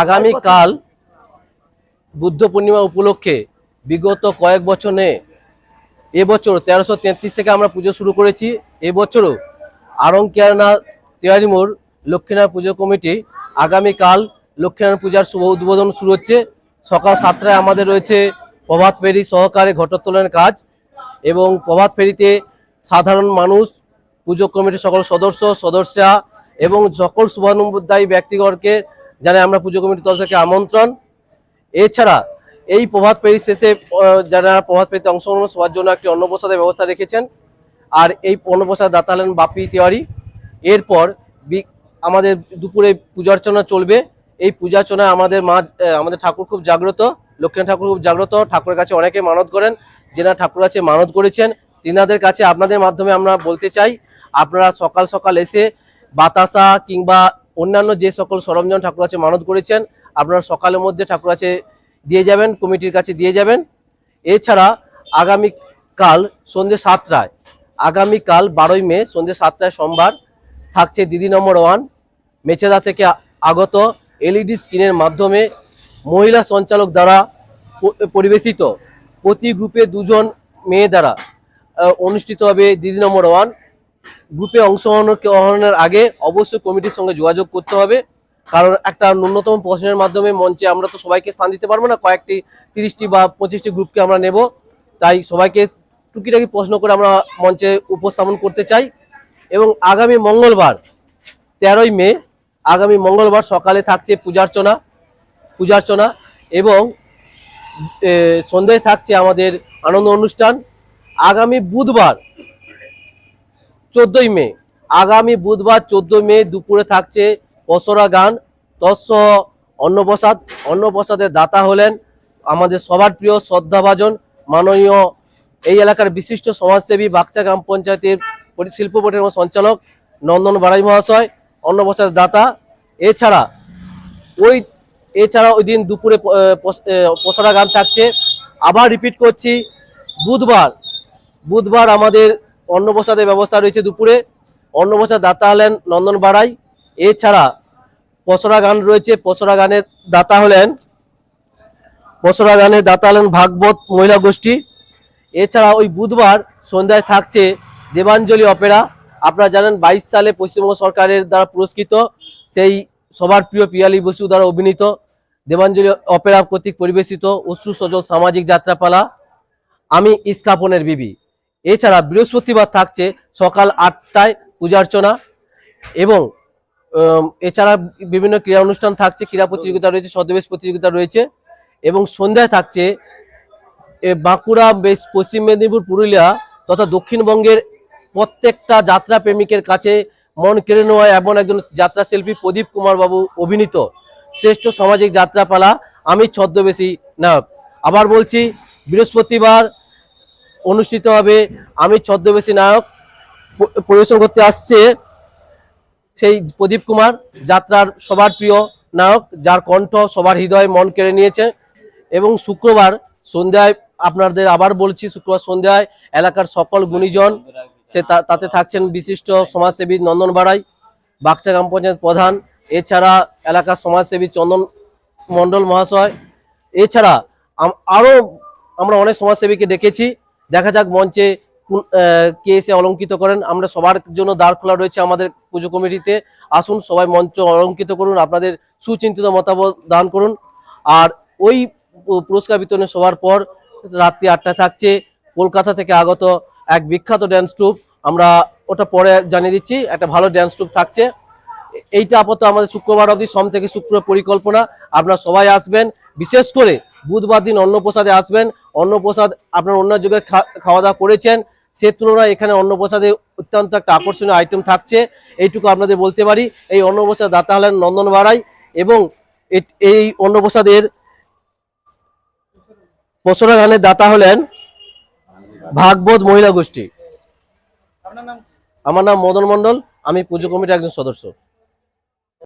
আগামীকাল বুদ্ধ পূর্ণিমা উপলক্ষে বিগত কয়েক বছরে এবছর তেরোশো তেত্রিশ থেকে আমরা পুজো শুরু করেছি। এবছরও আরঙ্কিয়ানা তেওয়ারি মোড় লক্ষ্মীনারায়ণ পুজো কমিটি আগামীকাল লক্ষ্মীনারায়ণ পূজার শুভ উদ্বোধন শুরু হচ্ছে। সকাল সাতটায় আমাদের রয়েছে প্রভাত ফেরি সহকারে ঘটোত্তোলনের কাজ এবং প্রভাত ফেরিতে সাধারণ মানুষ পুজো কমিটির সকল সদস্য সদস্যা এবং সকল শুভানুদায়ী ব্যক্তিগণকে জানাই আমরা পুজো কমিটির তরফ থেকে আমন্ত্রণ। এছাড়া এই প্রভাত ফেরি শেষে যারা প্রভাত পেরিতে অংশগ্রহণ সবার জন্য একটি অন্নপ্রসাদের ব্যবস্থা রেখেছেন। আর এই অন্নপ্রসাদ দাতা হলেন বাপি তিওয়ারি। এরপর আমাদের দুপুরে পূজা অর্চনা চলবে। এই পূজা অর্চনায় আমাদের মা আমাদের ঠাকুর খুব জাগ্রত লক্ষ্মী ঠাকুর খুব জাগ্রত। ঠাকুরের কাছে অনেকে মানত করেন, যেনারা ঠাকুর কাছে মানত করেছেন। তিনাদের কাছে আপনাদের মাধ্যমে আমরা বলতে চাই, আপনারা সকাল সকাল এসে বাতাসা কিংবা অন্যান্য যে সকল সরঞ্জাম ঠাকুর আছে মানত করেছেন, আপনারা সকালের মধ্যে ঠাকুর আছে দিয়ে যাবেন, কমিটির কাছে দিয়ে যাবেন। এছাড়া আগামীকাল সন্ধ্যে সাতটায়, আগামীকাল বারোই মে সন্ধ্যে সাতটায় সোমবার থাকছে দিদি নম্বর ওয়ান মেচেদা থেকে আগত এলইডি স্ক্রিনের মাধ্যমে মহিলা সঞ্চালক দ্বারা পরিবেশিত প্রতি গ্রুপে দুজন মেয়ে দ্বারা অনুষ্ঠিত হবে দিদি নম্বর ওয়ান। গ্রুপে অংশগ্রহণের আগে অবশ্যই কমিটির সঙ্গে যোগাযোগ করতে হবে। কারণ একটা ন্যূনতম প্রশ্নের মাধ্যমে মঞ্চে আমরা তো সবাইকে স্থান দিতে পারব না। কয়েকটি, তিরিশটি বা পঁচিশটি গ্রুপকে আমরা নেব। তাই সবাইকে টুকিটাকি প্রশ্ন করে আমরা মঞ্চে উপস্থাপন করতে চাই। এবং আগামী মঙ্গলবার, তেরোই মে, আগামী মঙ্গলবার সকালে থাকছে পূজার্চনা পূজার্চনা এবং সন্ধ্যায় থাকছে আমাদের আনন্দ অনুষ্ঠান। আগামী বুধবার চোদ্দই মে। আগামী বুধবার চোদ্দই মে দুপুরে থাকছে পসরা গান। তৎসহ অন্নপ্রসাদ। অন্নপ্রসাদের দাতা হলেন আমাদের সবার প্রিয় শ্রদ্ধাভাজন মাননীয় এই এলাকার বিশিষ্ট সমাজসেবী বাগচা গ্রাম পঞ্চায়েতের শিল্প বোর্ডের সঞ্চালক নন্দন বাড়াই মহাশয়, অন্নপ্রসাদের দাতা। এছাড়া ওই এছাড়া ওই দিন দুপুরে পসরা গান থাকছে। আবার রিপিট করছি, বুধবার বুধবার আমাদের অন্নপ্রসাদের ব্যবস্থা রয়েছে দুপুরে। অন্নপ্রসাদ দাতা হলেন নন্দন বাড়াই। এছাড়া পসরা গান রয়েছে, পসরা গানের দাতা হলেন, পসরা গানের দাতা হলেন ভাগবত মহিলা গোষ্ঠী। এছাড়া ওই বুধবার সন্ধ্যায় থাকছে দেবাঞ্জলি অপেরা। আপনারা জানেন বাইশ সালে পশ্চিমবঙ্গ সরকারের দ্বারা পুরস্কৃত সেই সবার প্রিয় পিয়ালি বসু দ্বারা অভিনীত দেবাঞ্জলি অপেরা কর্তৃক পরিবেশিত অশ্রু সজল সামাজিক যাত্রাপালা। আমি ইস্কাপনের বিবি। এছাড়া বৃহস্পতিবার থাকছে সকাল আটটায় পূজার্চনা এবং এছাড়া বিভিন্ন ক্রীড়া অনুষ্ঠান থাকছে, ক্রীড়া প্রতিযোগিতা রয়েছে, সদবেশ প্রতিযোগিতা রয়েছে এবং সন্ধ্যায় থাকছে বাঁকুড়া বেশ পশ্চিম মেদিনীপুর, পুরুলিয়া তথা দক্ষিণবঙ্গের প্রত্যেকটা যাত্রা প্রেমিকের কাছে মন কেড়ে নেওয়া এমন একজন যাত্রা শিল্পী প্রদীপ কুমার বাবু অভিনীত শ্রেষ্ঠ সামাজিক যাত্রাপালা, আমি ছদ্মবেশী নায়ক। আবার বলছি, বৃহস্পতিবার অনুষ্ঠিত হবে। আমি ছদ্মবেশী নায়ক পরিবেশন করতে আসছে সেই প্রদীপ কুমার, যাত্রার সবার প্রিয় নায়ক, যার কণ্ঠ সবার হৃদয় মন কেড়ে নিয়েছে। এবং শুক্রবার সন্ধ্যায় আপনাদের আবার বলছি, শুক্রবার সন্ধ্যায় এলাকার সকল গুণীজন সে তাতে থাকছেন বিশিষ্ট সমাজসেবী নন্দন বাড়াই, বাগচা গ্রাম পঞ্চায়েত প্রধান, এছাড়া এলাকার সমাজসেবী চন্দন মণ্ডল মহাশয়। এছাড়া আরও আমরা অনেক সমাজসেবীকে ডেকেছি দেখা যাক মঞ্চে কে এসে অলঙ্কিত করেন। আমরা সবার জন্য দ্বার খোলা রয়েছে আমাদের পুজো কমিটিতে। আসুন, সবাই মঞ্চ অলঙ্কিত করুন, আপনাদের সুচিন্তিত মতামত দান করুন। আর ওই পুরস্কার বিতরণে সবার পর রাত্রি আটটা থাকছে কলকাতা থেকে আগত এক বিখ্যাত ড্যান্স ট্রুপ আমরা ওটা পরে জানিয়ে দিচ্ছি, একটা ভালো ড্যান্স ট্রুপ থাকছে। এইটা আপাতত আমাদের শুক্রবার অবধি, সোম থেকে শুক্র পরিকল্পনা। আপনারা সবাই আসবেন, বিশেষ করে বুধবার দিন অন্নপ্রসাদে আসবেন। অন্নপ্রসাদ আপনার অন্য যুগে খাওয়া দাওয়া করেছেন সে তুলনায় এখানে অন্নপ্রসাদে অত্যন্ত একটা আকর্ষণীয় আইটেম থাকছে। এইটুকু আপনাদের বলতে পারি এই অন্নপ্রসাদ দাতা হলেন নন্দন বাড়াই এবং এই অন্নপ্রসাদের পসরা গানের দাতা হলেন ভাগবত মহিলা গোষ্ঠী। আমার নাম মদন মণ্ডল আমি পুজো কমিটির একজন সদস্য।